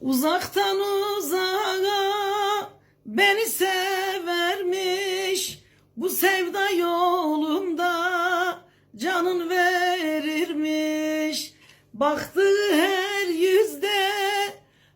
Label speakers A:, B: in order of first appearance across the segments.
A: Uzaktan uzağa beni severmiş. Bu sevda yolunda canın verirmiş. Baktığı her yüzde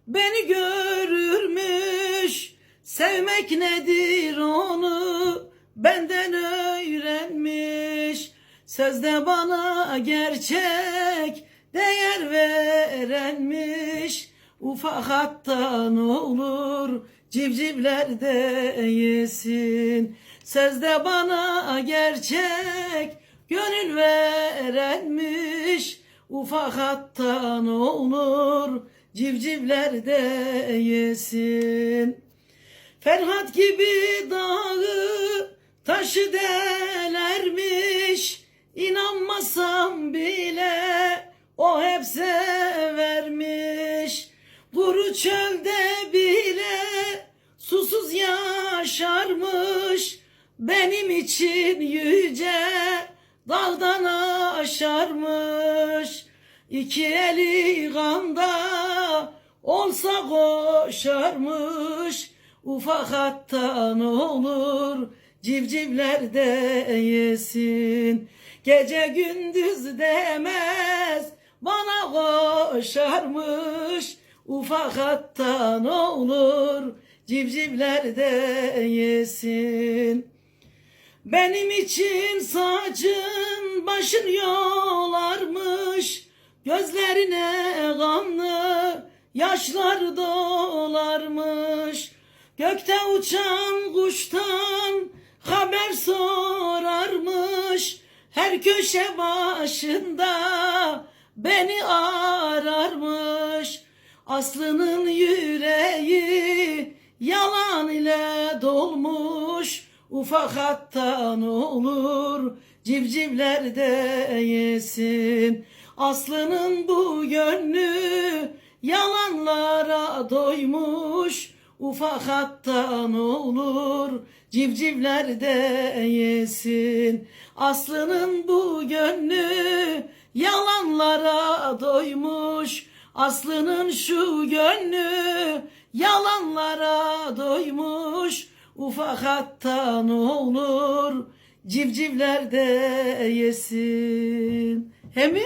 A: beni görürmüş. Sevmek nedir onu benden öğrenmiş. Sözde bana gerçek değer verenmiş Ufak hattan olur civcivler de yesin. Sözde bana gerçek gönül verenmiş. Ufak hattan olur civcivler de yesin. Ferhat gibi dağı taşı delermiş. İnanmasam bile o hep severmiş Kuru çölde bile susuz yaşarmış. Benim için yüce daldan aşarmış. İki eli kanda olsa koşarmış. Ufak hattan olur civcivler de yesin. Gece gündüz demez bana koşarmış Ufak hattan olur civcivler de yesin. Benim için saçın başın yolarmış Gözlerine kanlı yaşlar dolarmış. Gökte uçan kuştan haber sorarmış Her köşe başında beni ararmış Aslı'nın yüreği yalan ile dolmuş Ufak hattan olur civcivler de yesin. Aslı'nın bu gönlü yalanlara doymuş Ufak hattan olur civcivler de yesin. Aslı'nın bu gönlü yalanlara doymuş Aslı'nın şu gönlü yalanlara doymuş Ufak hattan olur civcivler de yesin. He mi?